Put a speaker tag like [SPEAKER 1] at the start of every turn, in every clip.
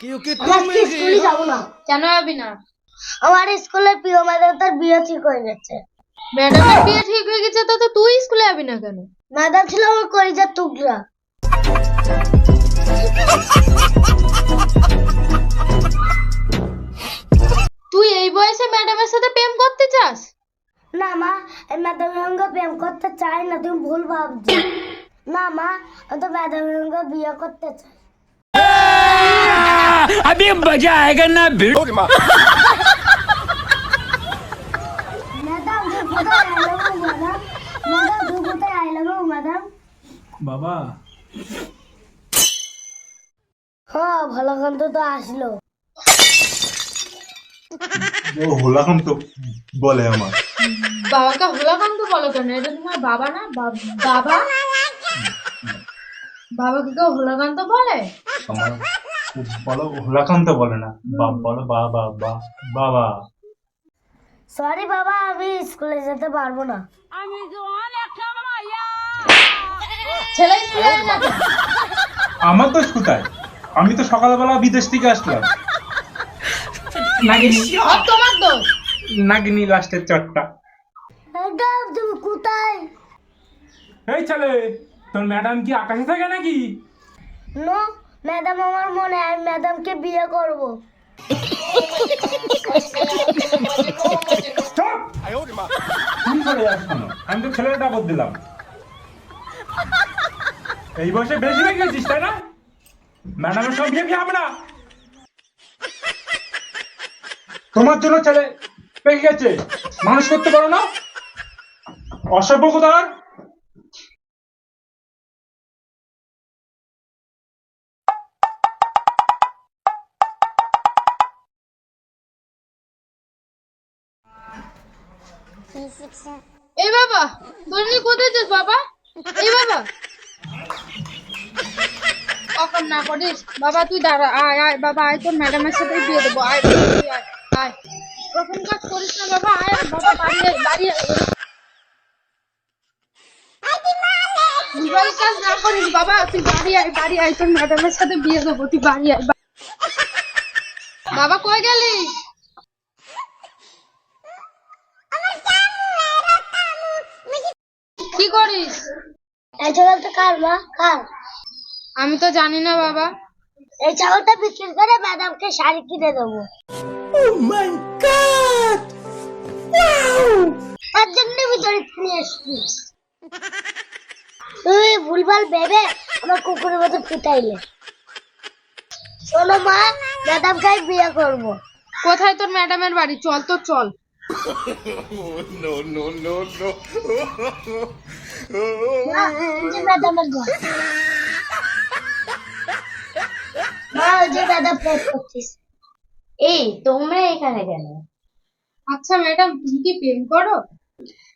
[SPEAKER 1] স্কুলে যাব না।
[SPEAKER 2] কেন যাবি না?
[SPEAKER 1] আমার স্কুলে প্রিয় ম্যাডাম তার বিয়ে ঠিক হয়ে গেছে।
[SPEAKER 2] ম্যাডামের বিয়ে ঠিক হয়ে গেছে তো তুই স্কুলে যাবি না কেন?
[SPEAKER 1] ম্যাডাম ছিল আমার কলিজার টুকরা।
[SPEAKER 2] তুই এই বয়সে ম্যাডামের সাথে প্রেম করতে চাস?
[SPEAKER 1] না মা ম্যাডামের সঙ্গে প্রেম করতে চাই না তুমি ভুল ভাবছ। না মা তো ম্যাডামের সঙ্গে বিয়ে করতে চাই।
[SPEAKER 3] अभी मजा आएगा ना भिड़ो
[SPEAKER 1] ম্যাডাম তুই কোথায় আইলো ম্যাডাম ম্যাডাম তুই কোথায় আইলো ম্যাডাম
[SPEAKER 4] বাবা
[SPEAKER 1] হ্যাঁ ভালো কান্ত তো আসলো
[SPEAKER 5] ও হোলাকাম তো বলে আমার
[SPEAKER 2] বাবাকে হোলাকান্ত বলো কেন এটা তোমার বাবা না বা- বাবা বাবাকে কেউ হোলাকান্ত বলে
[SPEAKER 5] আমার বলো বলে না। বা বলো বাবা বা বাবা
[SPEAKER 1] সরি বাবা আমি স্কুলে যেতে পারব না।
[SPEAKER 2] ছেলে না কেন?
[SPEAKER 5] আমার দোষ কোথায়? আমি তো সকালবেলা বিদেশ থেকে আসলাম। নাগিনি।
[SPEAKER 2] সব তোমার দোষ?
[SPEAKER 5] নাগিনি লাস্টের চটটা।
[SPEAKER 1] ম্যাডাম তুমি কোথায়?
[SPEAKER 4] এই ছেলে তোর ম্যাডাম কি আকাশে থাকে নাকি?
[SPEAKER 1] নো। ম্যাডাম, আমার মনে হয় ম্যাডামকে বিয়ে করব।
[SPEAKER 5] আমি তো ছেলের ডাবর দিলাম।
[SPEAKER 4] এই বয়সে বেশি হয়ে গেছিস, তাই না? ম্যাডামের সব বিয়ে হবে না।
[SPEAKER 5] তোমার জন্য ছেলে পেকে গেছে। মানুষ করতে পারো না? অসভ্য কোথার
[SPEAKER 2] এই বাবা, তোর কোথায় যাস বাবা? এই বাবা। না করিস বাবা, তুই দাঁড়া, আয় আয়, বাবা, আয়, তোর ম্যাডামের সাথে বিয়ে দেবো। আয় আয় কাজ করিস না বাবা, আয় বাবা বাড়ি বাবা, তুই বাড়ি আয় বাবা গেলি? করিস?
[SPEAKER 1] এই ছাগলটা কার মা কার
[SPEAKER 2] আমি তো জানি না বাবা।
[SPEAKER 1] এই ছাগলটা বিক্রি করে ম্যাডামকে শাড়ি কিনে দেবো। তার জন্য ভিতরে নিয়ে এসছি তুই ভুলভাল ভেবে আমার কুকুরের মতো ফুটাইলে শোনো মা ম্যাডামকে বিয়ে করব।
[SPEAKER 2] কোথায় তোর ম্যাডামের বাড়ি? চল তো চল।
[SPEAKER 1] মা, এই যে ম্যাডামের ঘর। মা যে ম্যাডাম প্রেস করছিস।
[SPEAKER 6] এই তোমরা এখানে কেন?
[SPEAKER 2] আচ্ছা ম্যাডাম তুমি কি প্রেম করো?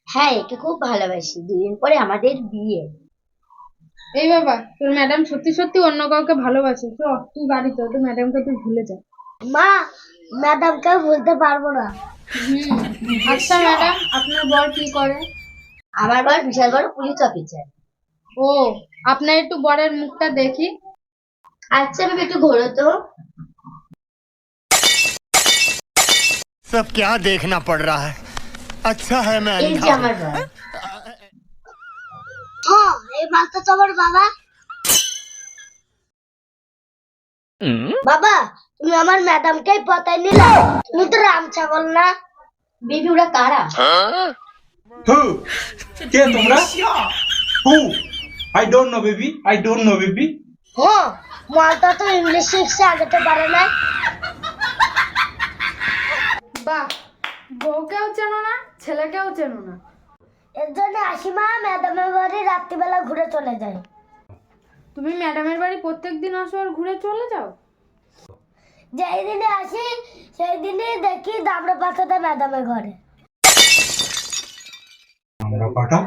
[SPEAKER 6] হ্যাঁ একে খুব ভালোবাসি। দুদিন পরে আমাদের বিয়ে।
[SPEAKER 2] এই বাবা তোর ম্যাডাম সত্যি সত্যি অন্য কাউকে ভালোবাসে। তো তুই বাড়ি চল তোর ম্যাডামকে তুই ভুলে যা।
[SPEAKER 1] মা ম্যাডামকে ভুলতে পারব না।
[SPEAKER 2] আচ্ছা ম্যাডাম আপনার বর কি করে
[SPEAKER 6] আমার বর বিশাল বড় পুলিশ অফিসার
[SPEAKER 2] ও আপনার একটু বরের মুখটা দেখি
[SPEAKER 6] আচ্ছা আমি একটু ঘোরো তো
[SPEAKER 7] सब क्या देखना पड़ रहा है अच्छा है मैं
[SPEAKER 6] এই যে
[SPEAKER 7] अंधा हूं।
[SPEAKER 6] আমার বর
[SPEAKER 1] হ্যাঁ এই মালটা তো আমার বাবা বাবা তুমি আমার ম্যাডামকে পতাই নিলে। তুমি তো রাম ছাগল না।
[SPEAKER 6] বেবি ওরা কারা?
[SPEAKER 5] হু? কে তোমরা? Who? I don't know baby I don't know baby
[SPEAKER 1] হ্যাঁ মালটা তো ইংলিশ শিখছে আগে তো পারে না
[SPEAKER 2] বাহ বউকেও চেনো না ছেলেকেও চেনো না।
[SPEAKER 1] এর জন্য আসিমা ম্যাডামের বাড়ি রাত্রিবেলা ঘুরে চলে যায়।
[SPEAKER 2] তুমি ম্যাডামের বাড়ি প্রত্যেকদিন আসো আর ঘুরে চলে যাও?
[SPEAKER 1] যেই দিনে আসি সেই দিনে দেখি দামড়া পাঠাতে ম্যাডামের ঘরে।
[SPEAKER 5] আমরা পাঠা?